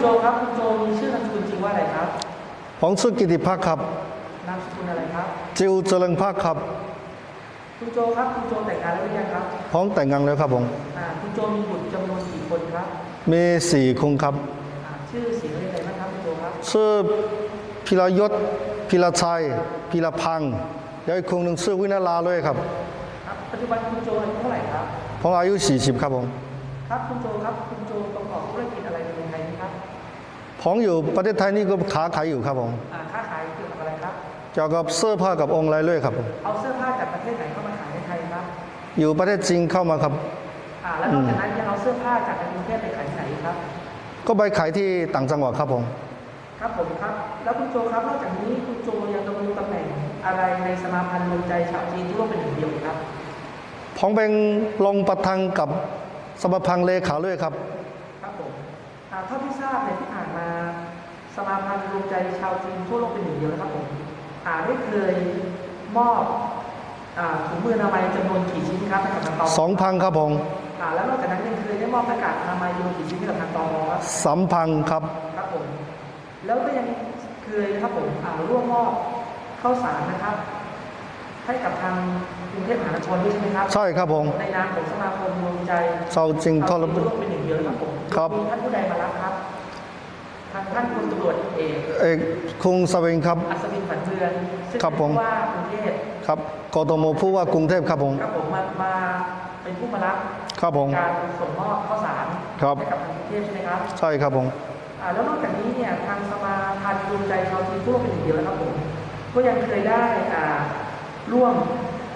โจครับคุณโจมีชื่อนามสกุลจริงว่าอะไรครับผมชื่อกิติพักครับนามสกุลอะไรครับ จิวเจริญพักครับ คุณโจครับคุณโจแต่งงานแล้วหรือยังครับพร้อมแต่งงานแล้วครับผมอ่าคุณโจมีบุตรจำนวนกี่คนครับมีสี่คนครับอ่าชื่อเสียงเรียกอะไรบ้างครับคุณโจครับชื่อพิรยศพิรชัยพิรพังษ์แล้วอีกคนหนึ่งชื่อวินาลาเลยครับครับ ปัจจุบันคุณโจอายุเท่าไหร่ครับผมอายุ40ครับผม ครับคุณโจครับคุณโจประกอบธุรกิจอะไรในเมืองไทยไหมครับ ผมอยู่ประเทศไทยนี่ก็ค้าขายอยู่ครับผมอ่าค้าขายเกี่ยวกับอะไรครับเกี่ยวกับเสื้อผ้ากับองค์ไรเลยครับผมเอาเสื้อผ้าจากประเทศไหนเข้ามาขายในไทยครับ อยู่ประเทศจีนเข้ามาครับอ่าแล้วนอกจากนั้นยังเอาเสื้อผ้าจากในกรุงเทพไปขายที่ไหนครับ ก็ไปขายที่ต่างจังหวัดครับผมครับผมครับ แล้วคุณโจครับนอกจากนี้คุณโจยังดำรงตำแหน่งอะไรในสมาพันธ์รวมใจชาวจีนที่ร่วมเป็นหนึ่งเดียวครับผมเป็นรองประธานกับสมาพันธ์เลขาเลยครับ ครับผมอ่า เท่าที่ทราบเนี่ยที่ผ่านมาสมาพันธ์รวมใจชาวจีนทั่วโลกเป็นหนึ่งเดียวนะครับผมอ่าได้เคยมอบอ่าถุงมืออนามัยจำนวนกี่ชิ้นครับให้กับทางตม2,000ครับผมอ่าแล้วนอกจากนั้นยังเคยได้มอบหน้ากากอนามัยจำนวนกี่ชิ้นให้กับทางตมครับ3,000ครับครับผมแล้วก็ยังเคยนะครับผมอ่าร่วมมอบข้าวสารนะครับ ให้กับทางกรุงเทพมหานครด้วยใช่ไหมครับ ใช่ครับผม ในนามของสมาคมรวมใจชาวจริงทชาวรจีนบุร่วมเป็นหนึ่งเดียวนะครับผมครับ มีท่านผู้ใดมารับครับทางท่านพลตำรวจเอกเอกคุงสวิงครับ อัศวินฝันเมืองซึ่งครับเป็นผม ผู้ว่ากรุงเทพครับกทมผู้ว่ากรุงเทพครับผม ครับผมมามาเป็นผู้มารับครับผม การส่งมอบข้าวสารครับ ให้กับทางกรุงเทพใช่ไหมครับใช่ครับผม อ่าแล้วนอกจากนี้เนี่ยทางสมาพันธ์รวมใจชาวจีนทั่วโลกเป็นหนึ่งเดียวนะครับผมก็ยังเคยได้อ่า ร่วม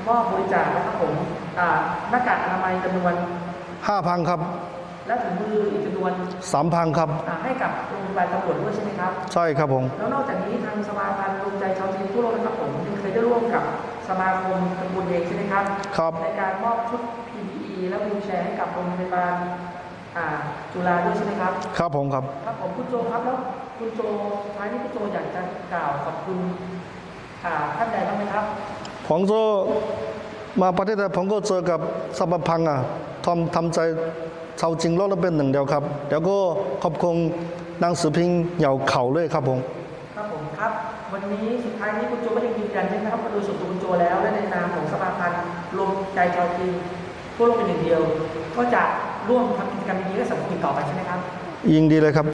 มอบบริจาคนะครับผมอ่าหน้ากากอนามัยจำนวน5,000ครับ และถุงมืออีกจำนวน3,000ครับอ่าให้กับโรงพยาบาลตำรวจด้วยใช่ไหมครับ ใช่ครับผม แล้วนอกจากนี้ทางสมาพันธ์รวมใจชาวจีนทั่วโลกนะครับผมยังเคยได้ร่วมกับสมาคมตำบลเองใช่ไหมครับครับ ในการมอบชุด PPE และวีลแชร์ให้กับโรงพยาบาลอ่าจุฬาด้วยใช่ไหมครับ ครับผมครับ ครับผมคุณโจครับแล้วคุณโจสุดท้ายนี้คุณโจอยากจะกล่าวขอบคุณอ่าท่าน ผมก็มาประเทศไทยผมก็เจอกับสมพังธ์อะทำทำใจชาวจริงโลกแล้วเป็นหนึ่งเดียวครับเดี๋ยวก็ขอบคุณนางสือพิงเหยาเข่าเลยครับผมครับผมครับ วันนี้สุดท้ายนี้คุณโจก็ยังยืนยันใช่ไหมครับว่าโดยส่วนตัวคุณโจแล้วและในนามของสมาพันธ์รวมใจชาวจีนทั่วโลกเป็นหนึ่งเดียว ก็จะร่วมทำกิจกรรมดีๆและสังคมอีกต่อไปใช่ไหมครับยิงดีเลยครับ